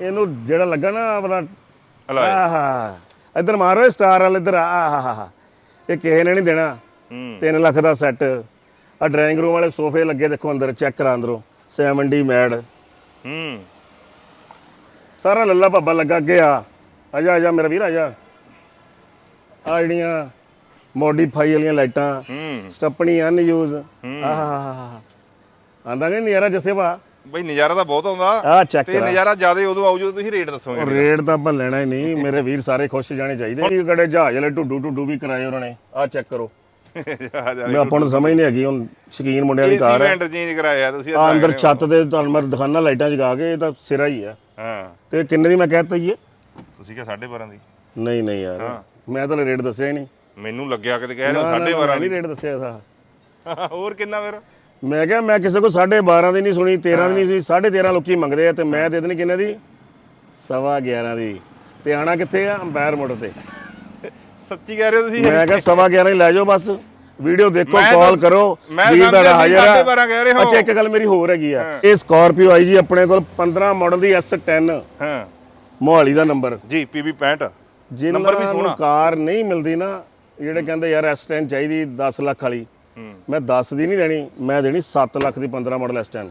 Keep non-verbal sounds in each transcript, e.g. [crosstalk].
ਇਹਨੂੰ ਜਿਹੜਾ ਲੱਗਾ ਨਾ ਆਪਣਾ ਹਲਾਏ ਆਹਾ ਇੱਧਰ ਮਾਰੋ ਸਟਾਰ ਵਾਲ ਇੱਧਰ ਆਹਾ ਇਹ ਕਿਸੇ ਨੇ ਨਹੀਂ ਦੇਣਾ। ਹੂੰ। 3 ਲੱਖ ਦਾ ਸੈੱਟ। ਆ ਡਰਾਇੰਗ ਰੂਮ ਵਾਲੇ ਸੋਫੇ ਲੱਗੇ ਦੇਖੋ ਅੰਦਰ ਚੈੱਕ ਕਰਾ ਅੰਦਰੋਂ। 70 ਮੈਡ। ਹੂੰ। ਸਾਰਾ ਲੱਲਾ ਭੱਬਾ ਲੱਗਾ ਅੱਗੇ ਆ। ਆਜਾ ਆਜਾ ਮੇਰਾ ਵੀਰ ਆਜਾ ਆ ਜਿਹੜੀਆਂ ਮੋਡੀਫਾਈ ਵਾਲੀਆਂ ਲਾਈਟਾਂ ਹੂੰ। ਸਟੱਪਣੀ ਅਨ ਯੂਜ਼ ਆਹਾ ਆਂਦਾ ਨਹੀਂ ਨਜ਼ਾਰਾ ਜੱਸੇ ਵਾ ਬਈ ਨਜ਼ਾਰਾ ਤਾਂ ਬਹੁਤ ਆਉਂਦਾ। ਆ ਚੈੱਕ ਤੇ ਨਜ਼ਾਰਾ ਜ਼ਿਆਦਾ ਉਦੋਂ ਆਊ ਜਦੋਂ ਤੁਸੀਂ ਰੇਟ ਦੱਸੋਗੇ ਰੇਟ ਤਾਂ ਆਪਾਂ ਲੈਣਾ ਹੀ ਨਹੀਂ। ਮੇਰੇ ਵੀਰ ਸਾਰੇ ਖੁਸ਼ ਜਾਣੇ ਚਾਹੀਦੇ ਇਹ ਕਿਹੜੇ ਜਹਾਜ਼ ਵਾਲੇ ਟੁੱਡੂ ਟੁੱਡੂ ਵੀ ਕਰਾਏ ਉਹਨਾਂ ਨੇ। ਆ ਚੈੱਕ ਕਰੋ। ਮੈਂ ਆਪਾਂ ਨੂੰ ਸਮਝ ਨਹੀਂ ਹੈਗੀ ਹੁਣ ਸ਼ਕੀਨ ਮੁੰਡਿਆਂ ਦੀ ਏਸੀ ਕਾਰ ਹੈ ਵੈਂਡਰ ਚੇਂਜ ਕਰਾਇਆ ਤੁਸੀਂ ਆ ਅੰਦਰ ਛੱਤ ਤੇ ਤੁਹਾਨੂੰ ਮੈਂ ਦਿਖਾਣਾ ਲਾਈਟਾਂ ਜਗਾ ਕੇ ਇਹ ਤਾਂ ਸਿਰਾ ਹੀ ਆ। ਹਾਂ। ਤੇ ਕਿੰਨੇ ਦੀ ਮੈਂ ਕਹਿਤਾ ਜੀ? ਤੁਸੀਂ ਕਿਹਾ 12.5 ਦੀ। ਨਹੀਂ ਨਹੀਂ ਯਾਰ। ਮੈਂ ਤਾਂ ਰੇਟ ਦੱਸਿਆ ਹੀ ਨਹੀਂ। ਮੈਨੂੰ ਲੱਗਿਆ ਕਿਤੇ ਕਹਿ ਰਹੇ ਨਾ, ਹੋ ਨਾ, 12.5 ਮੈਂ ਨਹੀਂ ਰੇਟ ਦੱਸਿਆ ਇਹਦਾ। ਹੋਰ ਕਿੰਨਾ ਫਿਰ? ਮੈਂ ਕਿਹਾ ਮੈਂ ਕਿਸੇ ਕੋ 12.5 ਦੀ ਨਹੀਂ ਸੁਣੀ 13 ਦੀ ਨਹੀਂ ਸੁਣੀ 13.5 ਲੋਕੀ ਮੰਗਦੇ ਆ ਤੇ ਮੈਂ ਦੇ ਦੇਣੀ ਕਿੰਨੇ ਦੀ? ਸਵਾ 11 ਦੀ। ਤੇ ਆਣਾ ਕਿੱਥੇ ਆ? ਅੰਪਾਇਰ ਮੋਟਰ ਤੇ। ਸੱਚੀ ਕਹਿ ਰਹੇ ਹੋ ਤੁਸੀਂ? ਮੈਂ ਕਿਹਾ ਸਵਾ 11 ਹੀ ਲੈ ਜਾਓ ਬਸ। ਵੀਡੀਓ ਦੇਖੋ ਕਾਲ ਕਰੋ। ਸਮਝਿਆ ਤੁਹਾਡਾ ਹਾਜ਼ਰ ਹੋ। ਅੱਛਾ ਇੱਕ ਗੱਲ ਮੇਰੀ ਹੋਰ ਹੈਗੀ ਆ। ਇਹ ਸਕਾਰਪੀਓ ਆਈ ਜੀ ਆਪਣੇ ਕੋਲ 15 ਮਾਡਲ ਦੀ S10 ਹਾਂ। ਮੋਹਾਲੀ ਦਾ ਨੰਬਰ ਜੀ PB 65 ਜਿਨ੍ਹਾਂ ਨੰਬਰ ਵੀ ਸੋਹਣਾ। ਕਾਰ ਨਹੀਂ ਮਿਲਦੀ ਨਾ ਜਿਹੜੇ ਕਹਿੰਦੇ ਯਾਰ S10 ਚਾਹੀਦੀ 10 ਲੱਖ ਵਾਲੀ। ਮੈਂ 10 ਦੀ ਨਹੀਂ ਦੇਣੀ ਮੈਂ ਦੇਣੀ 7 ਲੱਖ ਦੀ 15 ਮਾਡਲ S10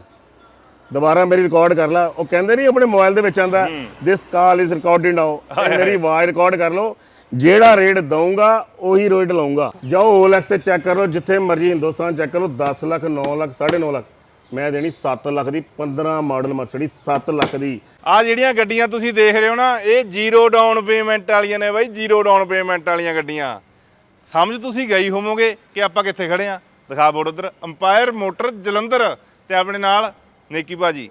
ਦੁਬਾਰਾ ਮੇਰੀ ਰਿਕਾਰਡ ਕਰ ਲਾ। ਉਹ ਕਹਿੰਦੇ ਨਹੀਂ ਆਪਣੇ ਮੋਬਾਈਲ ਦੇ ਵਿੱਚ ਆਂਦਾ ਦਿਸ ਕਾਲ ਇਜ਼ ਰਿਕਾਰਡਡ ਨਾਓ ਮੇਰੀ ਆਵਾਜ਼ ਰਿਕਾਰਡ ਕਰ ਲਓ। ਜਿਹੜਾ ਰੇਟ ਦਊਂਗਾ ਉਹੀ ਰੇਟ ਲਾਉਂਗਾ ਜਾਓ OLX ਤੇ ਚੈੱਕ ਕਰ ਲਓ ਜਿੱਥੇ ਮਰਜ਼ੀ ਹਿੰਦੁਸਤਾਨ ਚੈੱਕ ਕਰ ਲਓ 10 ਲੱਖ 9 ਲੱਖ 9.5 ਲੱਖ। ਮੈਂ ਦੇਣੀ 7 ਲੱਖ ਦੀ 15 ਮਾਡਲ ਮਰਸਡੀ 7 ਲੱਖ ਦੀ। ਆ ਜਿਹੜੀਆਂ ਗੱਡੀਆਂ ਤੁਸੀਂ ਦੇਖ ਰਹੇ ਹੋ ਨਾ ਇਹ ਜ਼ੀਰੋ ਡਾਊਨ ਪੇਮੈਂਟ ਵਾਲੀਆਂ ਨੇ ਬਾਈ ਜ਼ੀਰੋ ਡਾਊਨ ਪੇਮੈਂਟ ਵਾਲੀਆਂ ਗੱਡੀਆਂ। ਸਮਝ ਤੁਸੀਂ ਗਈ ਹੋਵੋਗੇ ਕਿ ਆਪਾਂ ਕਿੱਥੇ ਖੜੇ ਆ? ਦਿਖਾ ਬੋਰਡ ਉਧਰ। ਅੰਪਾਇਰ ਮੋਟਰ ਜਲੰਧਰ ਤੇ ਆਪਣੇ ਨਾਲ ਨੇਕੀ ਭਾਜੀ।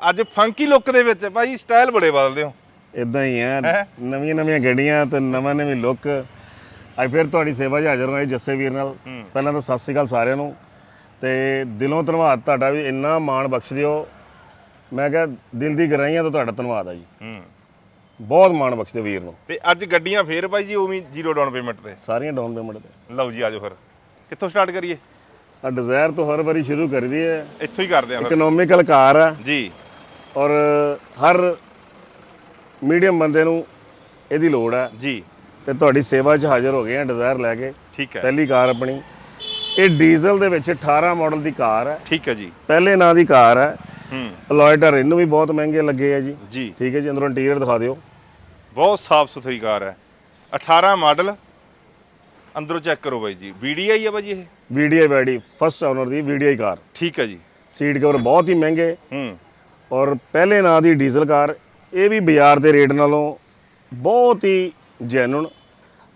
ਅੱਜ ਫੰਕੀ ਲੁੱਕ ਦੇ ਵਿੱਚ ਭਾਜੀ ਸਟਾਈਲ ਬੜੇ ਬਦਲਦੇ ਹੋ। ਇਦਾਂ ਹੀ ਹੈ? ਨਵੀਆਂ ਨਵੀਆਂ ਗੱਡੀਆਂ ਤੇ ਨਵਾਂ ਨਵੀਂ ਲੁੱਕ ਅੱਜ ਫਿਰ ਤੁਹਾਡੀ ਸੇਵਾ 'ਚ ਹਾਜ਼ਰ ਹੋਏ ਜੱਸੇ ਵੀਰ ਨਾਲ। ਪਹਿਲਾਂ ਤਾਂ ਸਤਿ ਸ੍ਰੀ ਅਕਾਲ ਸਾਰਿਆਂ ਨੂੰ। ਤੇ ਦਿਲੋਂ ਧੰਨਵਾਦ ਤੁਹਾਡਾ ਵੀ ਇੰਨਾ ਮਾਣ ਬਖਸ਼ ਦਿਓ ਮੈਂ ਕਿਹਾ ਦਿਲ ਦੀ ਗਹਿਰਾਈਆਂ ਤੋਂ ਤੁਹਾਡਾ ਧੰਨਵਾਦ ਆ ਜੀ। ਹੂੰ। ਬਹੁਤ ਮਾਣ ਬਖਸ਼ ਦਿਓ ਵੀਰ ਨੂੰ। ਤੇ ਅੱਜ ਗੱਡੀਆਂ ਫੇਰ ਭਾਈ ਜੀ ਉਵੇਂ ਜ਼ੀਰੋ ਡਾਊਨ ਪੇਮੈਂਟ ਤੇ? ਸਾਰੀਆਂ ਡਾਊਨ ਪੇਮੈਂਟ ਤੇ। ਲਓ ਜੀ ਆਜੋ ਫਿਰ। ਕਿੱਥੋਂ ਸਟਾਰਟ ਕਰੀਏ? ਆ ਡਿਜ਼ਾਇਰ ਤੋਂ ਹਰ ਵਾਰੀ ਸ਼ੁਰੂ ਕਰੀਦੀ ਹੈ। ਇੱਥੋਂ ਹੀ ਕਰਦੇ ਆ ਫਿਰ। ਇਕਨੋਮਿਕਲ ਕਾਰ ਆ ਜੀ। ਔਰ ਹਰ ਮੀਡੀਅਮ ਬੰਦੇ ਨੂੰ ਇਹਦੀ ਲੋੜ ਹੈ। ਜੀ। ਤੇ ਤੁਹਾਡੀ ਸੇਵਾ 'ਚ ਹਾਜ਼ਰ ਹੋ ਗਏ ਆ ਡਿਜ਼ਾਇਰ ਲੈ ਕੇ। ਠੀਕ ਹੈ। ਪਹਿਲੀ ਕਾਰ ਆਪਣੀ। ਇਹ ਡੀਜ਼ਲ ਦੇ ਵਿੱਚ 18 ਮਾਡਲ ਦੀ ਕਾਰ ਹੈ। ਠੀਕ ਹੈ ਜੀ। ਪਹਿਲੇ ਨਾਂ ਦੀ ਕਾਰ ਹੈ। ਹੂੰ। ਅਲੋਇਡਰ ਇਹਨੂੰ ਵੀ ਬਹੁਤ ਮਹਿੰਗੇ ਲੱਗੇ ਆ ਜੀ। ਜੀ। ਠੀਕ ਹੈ ਜੀ ਅੰਦਰੋਂ ਇੰਟੀਰੀਅਰ ਦਿਖਾ ਦਿਓ। ਬਹੁਤ ਸਾਫ਼ ਸੁਥਰੀ ਕਾਰ ਹੈ। 18 ਮਾਡਲ ਅੰਦਰੋਂ ਚੈੱਕ ਕਰੋ ਬਾਈ ਜੀ। VDI ਹੈ ਬਾਈ ਇਹ? VDI ਬੈਡੀ ਫਸਟ ਓਨਰ ਦੀ VDI ਕਾਰ। ਠੀਕ ਹੈ ਜੀ। ਸੀਟ ਕਵਰ ਬਹੁਤ ਹੀ ਮਹਿੰਗੇ। ਹੂੰ। ਔਰ ਪਹਿਲੇ ਨਾਂ ਦੀ ਡੀਜ਼ਲ ਕਾਰ ਇਹ ਵੀ ਬਾਜ਼ਾਰ ਦੇ ਰੇਟ ਨਾਲੋਂ ਬਹੁਤ ਹੀ ਜੈਨੂਨ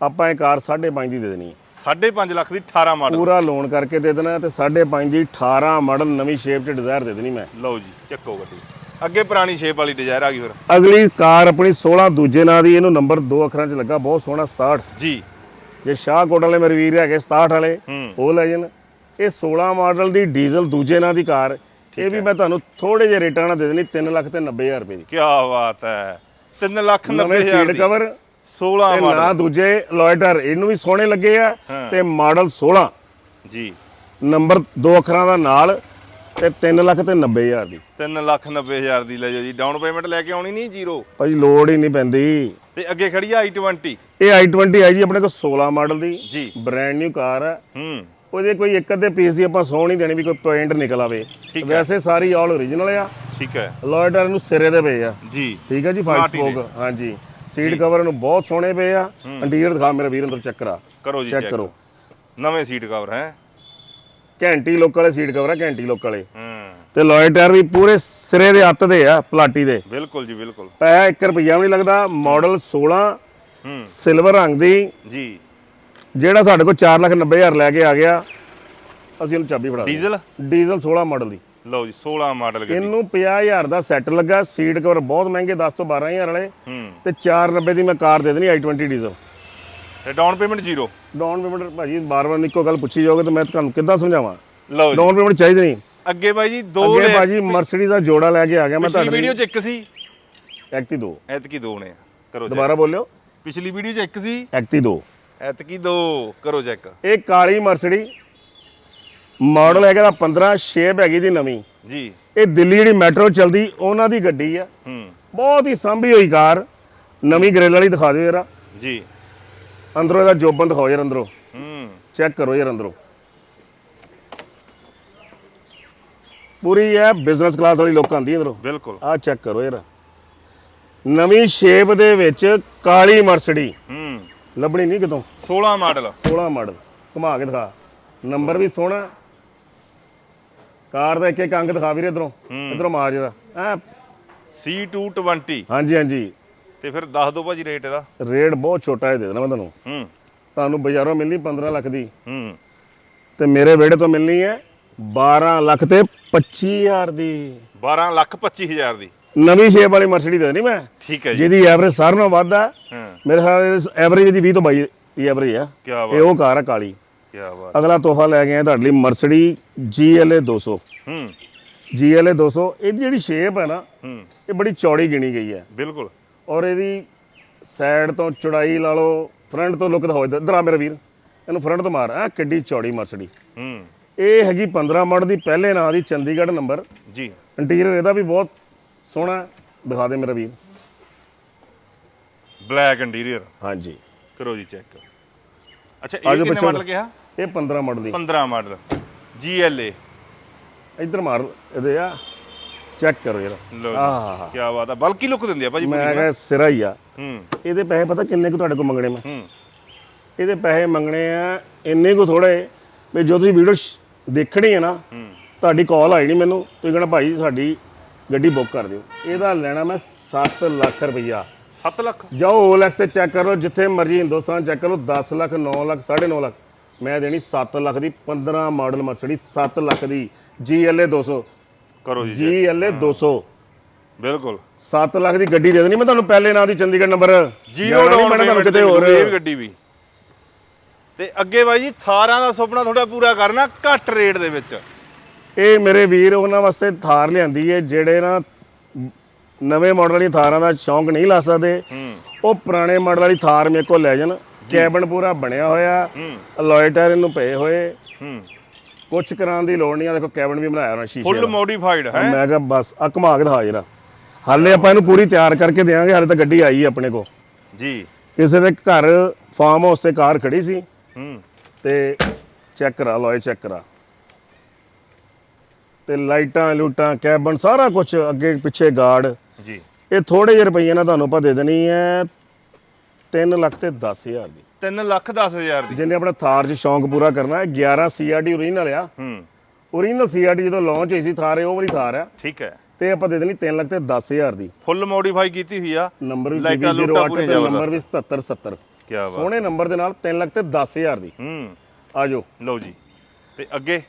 ਆਪਾਂ ਇਹ ਕਾਰ 5.5 ਦੀ ਦੇ ਦੇਣੀ ਹੈ। 5.5 ਲੱਖ ਦੀ 18 ਮਾਡਲ। ਪੂਰਾ ਲੋਨ ਕਰਕੇ ਦੇ ਦੇਣਾ ਤੇ 5.5 ਦੀ 18 ਮਾਡਲ ਨਵੀਂ ਸ਼ੇਪ 'ਚ ਡਿਜ਼ਾਇਰ ਦੇ ਦੇਣੀ ਮੈਂ। ਲਓ ਜੀ ਚੱਕੋ ਗੱਡੀ। ਅੱਗੇ ਪੁਰਾਣੀ ਸ਼ੇਪ ਵਾਲੀ ਡਿਜ਼ਾਇਰ ਆ ਗਈ ਫਿਰ। ਅਗਲੀ ਕਾਰ ਆਪਣੀ 16 ਦੂਜੇ ਨਾਂ ਦੀ ਇਹਨੂੰ ਨੰਬਰ 2 ਅੱਖਰਾਂ 'ਚ ਲੱਗਾ ਬਹੁਤ ਸੋਹਣਾ 67 ਜੀ। ਜੇ ਸ਼ਾਹਕੋਟ ਵਾਲੇ ਮੇਰੇ ਵੀਰ ਹੈਗੇ 67 ਵਾਲੇ ਉਹ ਲੈ ਜਾਣ। ਇਹ 16 ਮਾਡਲ ਦੀ ਡੀਜ਼ਲ ਦੂਜੇ ਨਾਂ ਦੀ ਕਾਰ। ਇਹ ਵੀ ਮੈਂ ਤੁਹਾਨੂੰ ਥੋੜੇ ਜਿਹੇ ਰੇਟਾਂ ਨਾਲ ਦੇ ਦੇਣੀ 3 ਲੱਖ ਤੇ 90000 ਰੁਪਏ ਦੀ। ਕੀ ਬਾਤ ਹੈ। 3 ਲੱਖ ਨਵੇਂ 90 ਹਜ਼ਾਰ ਸੀਟ ਦੀ। ਕਵਰ 16 ਤੇ ਮਾਡਲ। ਨਾ ਦੂਜੇ ਲੋਇਟਰ ਇਹਨੂੰ ਵੀ ਸੋਹਣੇ ਲੱਗੇ ਆ। ਤੇ ਮਾਡਲ 16 ਜੀ। ਨੰਬਰ ਦੋ ਅੱਖਰਾਂ ਦਾ ਨਾਲ ਤੇ 3 ਲੱਖ ਤੇ 90000 ਦੀ। 3 ਲੱਖ 90 ਹਜ਼ਾਰ ਦੀ ਲੈ ਜਾਓ ਜੀ। ਡਾਊਨ ਪੇਮੈਂਟ ਲੈ ਕੇ ਆਉਣੀ ਨਹੀਂ ਜ਼ੀਰੋ ਭਾਜੀ ਲੋੜ ਹੀ ਨਹੀਂ ਪੈਂਦੀ। ਤੇ ਅੱਗੇ ਖੜੀ ਆ i20 ਇਹ i20 ਹੈ ਜੀ ਆਪਣੇ ਕੋਲ 16 ਮਾਡਲ ਦੀ। ਜੀ। ਬ੍ਰਾਂਡ ਨਿਊ ਕਾਰ ਹੈ ਹੂੰ। ਉਹਦੇ ਕੋਈ ਇੱਕ ਅੱਧੇ ਪੀਸ ਦੀ ਆਪਾਂ ਸੌ ਨਹੀਂ ਦੇਣੀ ਵੀ ਕੋਈ ਪੁਆਇੰਟ ਨਿਕਲ ਆਵੇ। ਵੈਸੇ ਸਾਰੀ ਆਲ ਓਰੀਜਨਲ ਆ। ਠੀਕ ਹੈ। ਲੋਇਟਰ ਨੂੰ ਸਿਰੇ ਦੇ ਪਏ ਆ। ਜੀ। ਠੀਕ ਹੈ ਜੀ ਫਾਈਵ ਮਾਟੀ ਦੇ। ਸਪੋਕ ਹਾਂਜੀ। ਸੀਟ ਕਵਰ ਨੂੰ ਬਹੁਤ ਸੋਹਣੇ ਪਏ ਆ। ਇੰਟੀਰੀਅਰ ਦਿਖਾ ਮੇਰਾ ਵੀਰ ਅੰਦਰ ਚੈੱਕ ਕਰਾ ਕਰੋ ਜੀ ਚੈੱਕ ਕਰੋ। ਨਵੇਂ ਸੀਟ ਕਵਰ ਹੈ। ਘੈਂਟੀ ਲੋਕ ਵਾਲੇ ਸੀਟ ਕਵਰ ਆ ਘੈਂਟੀ ਲੋਕ ਵਾਲੇ। ਹੂੰ। ਤੇ ਲੋਇਟਰ ਵੀ ਪੂਰੇ ਸਿਰੇ ਦੇ ਹੱਥ ਦੇ ਆ ਪਲਾਟੀ ਦੇ। ਬਿਲਕੁਲ ਜੀ ਬਿਲਕੁਲ। ਪੈ 1 ਰੁਪਈਆ ਵੀ ਨਹੀਂ ਲੱਗਦਾ ਮਾਡਲ 16 ਹੂੰ। ਸਿਲਵਰ ਰੰਗ ਦੀ। ਜੀ। ਜਿਹੜਾ ਸਾਡੇ ਕੋਲ 4 ਲੱਖ 90 ਹਜ਼ਾਰ ਲੈ ਕੇ ਆ ਗਿਆ ਅਸੀਂ ਉਹਨੂੰ ਚਾਬੀ ਫੜਾ ਡੀਜ਼ਲ ਡੀਜ਼ਲ 16 ਮਾਡਲ ਦੀ। ਲਓ ਜੀ 16 ਮਾਡਲ ਗੱਡੀ। ਇਹਨੂੰ 50000 ਦਾ ਸੈੱਟ ਲੱਗਾ ਸੀਟ ਕਵਰ ਬਹੁਤ ਮਹਿੰਗੇ 10 ਤੋਂ 12000 ਵਾਲੇ। ਹੂੰ। ਤੇ 490 ਦੀ ਮੈਂ ਕਾਰ ਦੇ ਦੇਣੀ i20 ਡੀਜ਼ਲ ਤੇ down payment zero down payment ਭਾਜੀ ਬਾਰ-ਬਾਰ ਇੱਕੋ ਗੱਲ ਪੁੱਛੀ ਜਾਓਗੇ ਤਾਂ ਮੈਂ ਤੁਹਾਨੂੰ ਕਿੱਦਾਂ ਸਮਝਾਵਾਂ? ਲਓ ਜੀ। ਡਾਊਨ ਪੇਮੈਂਟ ਚਾਹੀਦੀ ਨਹੀਂ। ਅੱਗੇ ਬਾਈ ਜੀ ਦੋ ਅੱਗੇ ਭਾਜੀ ਮਰਸੀਡੀਜ਼ ਦਾ ਜੋੜਾ ਲੈ ਕੇ ਆ ਗਿਆ ਮੈਂ ਪਿਛਲੀ ਤੁਹਾਡੇ ਵੀਡੀਓ 'ਚ ਇੱਕ ਸੀ। ਐਕਟੀ 2 ਐਤਕੀ ਦੋ ਨੇ। ਕਰੋ ਚੈੱਕ ਦੁਬਾਰਾ ਬੋਲਿਓ। ਪਿਛਲੀ ਵੀਡੀਓ 'ਚ ਇੱਕ ਸੀ। ਐਕਟੀ 2 ਐਤਕੀ ਦੋ। ਕਰੋ ਚੈੱਕ ਇਹ ਕਾਲੀ ਮਰਸਡੀ ਮਾਡਲ ਹੈਗਾ ਦਾ 15 ਸ਼ੇਪ ਹੈਗੀ ਦੀ ਨਵੀਂ। ਜੀ। ਇਹ ਦਿੱਲੀ ਜਿਹੜੀ ਮੈਟਰੋ ਚਲਦੀ ਉਹਨਾਂ ਦੀ ਗੱਡੀ ਆ। ਹੂੰ। ਬਹੁਤ ਹੀ ਸੰਭੀ ਹੋਈ ਕਾਰ। ਨਵੀਂ ਗ੍ਰਿਲ ਵਾਲੀ ਦਿਖਾ ਦਿਓ ਯਾਰ ਜੀ। ਅੰਦਰੋਂ ਇਹਦਾ ਜੋਬਨ ਦਿਖਾਓ ਯਾਰ ਅੰਦਰੋਂ। ਹੂੰ। ਚੈੱਕ ਕਰੋ ਯਾਰ ਅੰਦਰੋਂ। ਪੂਰੀ ਹੈ ਬਿਜ਼ਨਸ ਕਲਾਸ ਵਾਲੀ ਲੋਕ ਆਂਦੀ ਅੰਦਰੋਂ। ਬਿਲਕੁਲ। ਆਹ ਚੈੱਕ ਕਰੋ ਯਾਰ। ਨਵੀਂ ਸ਼ੇਪ ਦੇ ਵਿੱਚ ਕਾਲੀ ਮਰਸਡੀ। ਹੂੰ। ਲੱਭਣੀ ਨਹੀਂ ਕਿਤੋਂ। 16 ਮਾਡਲ 16 ਮਾਡਲ ਘੁਮਾ ਕੇ ਦਿਖਾ। ਨੰਬਰ ਵੀ ਸੋਹਣਾ। ਕਾਰ ਦਾ ਇੱਕ ਇੱਕ ਅੰਗ ਦਿਖਾ ਵੀਰੇ ਇਧਰੋਂ। ਇਧਰੋਂ ਮਾਰ ਜਰਾ ਐ। C220 ਹਾਂਜੀ ਹਾਂਜੀ। ਤੇ ਫਿਰ ਦੱਸ ਦਿਓ ਭਾਜੀ ਰੇਟ ਇਹਦਾ। ਰੇਟ ਬਹੁਤ ਛੋਟਾ ਹੈ ਦੇ ਦੇਣਾ ਮੈਂ ਤੁਹਾਨੂੰ। ਹੂੰ। ਤੁਹਾਨੂੰ ਬਾਜ਼ਾਰੋਂ ਮਿਲਣੀ 15 ਲੱਖ ਦੀ। ਹੂੰ। ਤੇ ਮੇਰੇ ਵਿਹੜੇ ਤੋਂ ਮਿਲਣੀ ਹੈ 12 ਲੱਖ ਤੇ 25000 ਦੀ। 12 ਲੱਖ 25 ਹਜ਼ਾਰ ਦੀ। ਨਵੀਂ ਸ਼ੇਪ ਵਾਲੀ ਮਰਸੀਡੀ ਦੇ ਦੇਣੀ ਮੈਂ। ਠੀਕ ਹੈ ਜੀ। ਜਿਹਦੀ ਐਵਰੇਜ ਸਾਰਿਆਂ ਨਾਲੋਂ ਵੱਧ ਆ ਹਾਂ। ਮੇਰੇ ਖਿਆਲ ਐਵਰੇਜ ਦੀ 20 ਤੋਂ 22 ਦੀ ਐਵਰੇਜ ਆ। ਕੀ ਇਹ ਉਹ ਕਾਰ ਆ ਕਾਲੀ। ਕੀ ਬਾਤ। ਅਗਲਾ ਤੋਹਫਾ ਲੈ ਕੇ ਆਏ ਤੁਹਾਡੇ ਲਈ ਮਰਸਡੀ GLA 200 ਹੂੰ। GLA 200 ਇਹਦੀ ਜਿਹੜੀ ਸ਼ੇਪ ਹੈ ਨਾ ਹੂੰ। ਇਹ ਬੜੀ ਚੌੜੀ ਗਿਣੀ ਗਈ ਹੈ। ਬਿਲਕੁਲ। ਔਰ ਇਹਦੀ ਸਾਈਡ ਤੋਂ ਚੌੜਾਈ ਲਾ ਲਓ ਫਰੰਟ ਤੋਂ ਲੁੱਕ ਦਿਖਾਓ ਇੱਧਰ। ਆ ਮੇਰਾ ਵੀਰ ਇਹਨੂੰ ਫਰੰਟ ਤੋਂ ਮਾਰ ਆ ਕਿੱਡੀ ਚੌੜੀ ਮਰਸਡੀ ਹੂੰ। ਇਹ ਹੈਗੀ 15 ਮਾਡਲ ਦੀ ਪਹਿਲੇ ਨਾਂ ਦੀ ਚੰਡੀਗੜ੍ਹ ਨੰਬਰ ਜੀ। ਇੰਟੀਰੀਅਰ ਇਹਦਾ ਵੀ ਬਹੁਤ ਸੋਹਣਾ ਹੈ। ਦਿਖਾ ਦੇ ਮੇਰਾ ਵੀਰ। ਬਲੈਕ ਇੰਟੀਰੀਅਰ ਹਾਂਜੀ। ਕਰੋ ਜੀ ਚੈੱਕ ਅੱਛਾ ਇਹ ਆਜੋ ਕਿੰਨੇ। ਮਾਡਲ ਕਿਹਾ? ਇਹ 15 ਮਾਡਲ ਦੀ। 15 ਮਾਡਲ GLA ਇੱਧਰ ਮਾਰ ਇਹਦੇ ਆ। ਚੈੱਕ ਕਰੋ ਯਾਰ। ਲੋ ਆਹ ਕੀ ਬਾਤ ਆ ਬਲਕੀ ਲੁੱਕ ਦਿੰਦੀ ਆ ਭਾਜੀ ਮੈਂ। ਕਿਹਾ ਸਿਰਾ ਹੀ ਆ। ਹੂੰ। ਇਹਦੇ ਪੈਸੇ ਪਤਾ ਕਿੰਨੇ ਕੁ ਤੁਹਾਡੇ ਕੋਲ ਮੰਗਣੇ ਮੈਂ? ਹੂੰ। ਇਹਦੇ ਪੈਸੇ ਮੰਗਣੇ ਆ ਇੰਨੇ ਕੁ ਥੋੜੇ ਵੀ ਜੋ ਤੁਸੀਂ ਵੀਡੀਓ ਦੇਖਣੀ ਹੈ ਨਾ ਹੂੰ। ਤੁਹਾਡੀ ਕਾਲ ਆਈ ਨਹੀਂ ਮੈਨੂੰ ਤੁਸੀਂ ਕਹਣਾ ਭਾਈ ਸਾਡੀ ਗੱਡੀ ਬੁੱਕ ਕਰ ਦਿਓ। ਇਹਦਾ ਲੈਣਾ ਮੈਂ 7 ਲੱਖ ਰੁਪਈਆ। 7 ਲੱਖ? ਜਾਓ OLX ਤੇ ਚੈੱਕ ਕਰੋ ਜਿੱਥੇ ਮਰਜ਼ੀ ਹਿੰਦੁਸਤਾਨ ਚੈੱਕ ਕਰੋ 10 ਲੱਖ 9 ਲੱਖ 9.5 ਲੱਖ। ਮੈਂ ਦੇਣੀ 7 ਲੱਖ ਦੀ 15 ਮਾਡਲ ਮਰਸਡੀ 7 ਲੱਖ ਦੀ GLA 200 ਕਰੋ ਜੀ check। GLA 200 ਬਿਲਕੁਲ। 7 ਲੱਖ ਦੀ ਗੱਡੀ ਦੇ ਦੇਣੀ। ਮੈਂ ਤੁਹਾਨੂੰ ਪਹਿਲੇ ਨਾਂ ਦੀ ਚੰਡੀਗੜ੍ਹ ਨੰਬਰ ਜੀਰੋ ਡਾਊਨ ਪੈਣਾ ਤੁਹਾਨੂੰ ਕਿਤੇ ਹੋਰ। ਇਹ ਵੀ ਗੱਡੀ ਵੀ। ਤੇ ਅੱਗੇ ਬਾਈ ਜੀ ਥਾਰਾਂ ਦਾ ਸੁਪਨਾ ਤੁਹਾਡਾ ਪੂਰਾ ਕਰਨਾ ਘੱਟ ਰੇਟ ਦੇ ਵਿੱਚ। ਇਹ ਮੇਰੇ ਵੀਰ ਉਹਨਾਂ ਵਾਸਤੇ ਥਾਰ ਲਿਆਂਦੀ ਹੈ ਜਿਹੜੇ ਨਾ ਨਵੇਂ ਮਾਡਲ ਵਾਲੀ ਥਾਰਾਂ ਦਾ ਸ਼ੌਂਕ ਨਹੀਂ ਲਾ ਸਕਦੇ। ਉਹ ਪੁਰਾਣੇ ਮਾਡਲ ਵਾਲੀ ਥਾਰ ਮੇਰੇ ਕੋਲ ਲੈ ਜਾਣ। ਕੈਬਨ ਪੂਰਾ ਬਣਿਆ ਹੋਇਆ। ਟਾਇਰ ਇਹਨੂੰ ਪਏ ਹੋਏ। ਕੁਛ ਕਰਾਉਣ ਦੀ ਲੋੜ ਨਹੀਂ ਆ। ਦੇਖੋ ਕੈਬਨ ਵੀ ਬਣਾਇਆ ਹੋਣਾ ਸ਼ੀਸ਼ੇ ਫੁੱਲ ਦਾ। ਮੋਡੀਫਾਈਡ ਹੈ। ਮੈਂ ਕਿਹਾ ਬਸ ਆ ਘੁਮਾ ਕੇ ਦਿਖਾ ਜਰਾ। ਹਾਲੇ ਆਪਾਂ ਇਹਨੂੰ ਪੂਰੀ ਤਿਆਰ ਕਰਕੇ ਦੇਵਾਂਗੇ ਹਾਲੇ ਤਾਂ ਗੱਡੀ ਆਈ ਹੈ ਆਪਣੇ ਕੋ ਜੀ। ਕਿਸੇ ਦੇ ਘਰ ਫਾਰਮ ਹਾਊਸ ਤੇ ਕਾਰ ਖੜੀ ਸੀ। ਹੂੰ। ਤੇ ਚੈੱਕ ਕਰਾ ਲੋਏ ਚੈੱਕ ਕਰਾ। ਤੇ ਲਾਈਟਾਂ ਲੂਟਾਂ ਕੈਬਨ ਸਾਰਾ ਕੁਝ ਅੱਗੇ ਪਿੱਛੇ ਗਾਰਡ ਜੀ। ਇਹ ਥੋੜੇ ਜਿਹੇ ਰੁਪਈਏ ਨਾਲ ਤੁਹਾਨੂੰ ਆਪਾਂ ਦੇ ਦੇਣੀ ਹੈ 3 ਲੱਖ ਤੇ 10000 ਦੀ। 3 ਲੱਖ 10 ਹਜ਼ਾਰ ਦੀ। ਜਿਹਨੇ ਆਪਣਾ ਥਾਰ 'ਚ ਸ਼ੌਂਕ ਪੂਰਾ ਕਰਨਾ ਹੈ 11 ਸੀਆਰਡੀ ਓਰੀਜਨਲ ਆ। ਹੂੰ। ਓਰੀਜਨਲ ਸੀਆਰਡੀ ਜਦੋਂ ਲਾਂਚ ਹੋਈ ਸੀ ਥਾਰ ਇਹ ਉਹ ਵਾਲੀ ਥਾਰ ਆ। ਠੀਕ ਹੈ। ਤੇ ਆਪਾਂ ਦੇ ਦੇਣੀ 3 ਲੱਖ ਤੇ 10000 ਦੀ। ਫੁੱਲ ਮੋਡੀਫਾਈ ਕੀਤੀ ਹੋਈ ਆ। ਨੰਬਰ ਵੀ ਲਾਈਟਾਂ ਲੂਟਾਂ 08 ਪੂਰੀਆਂ ਤੇ। ਨੰਬਰ ਵੀ 7770 ਕੀ ਬਾਤ। ਸੋਹਣੇ ਨੰਬਰ ਦੇ ਨਾਲ 3 ਲੱਖ ਤੇ 10000 ਦੀ। ਹੂੰ। ਆਜੋ। ਲਓ ਜੀ। ਤੇ ਅੱਗੇ?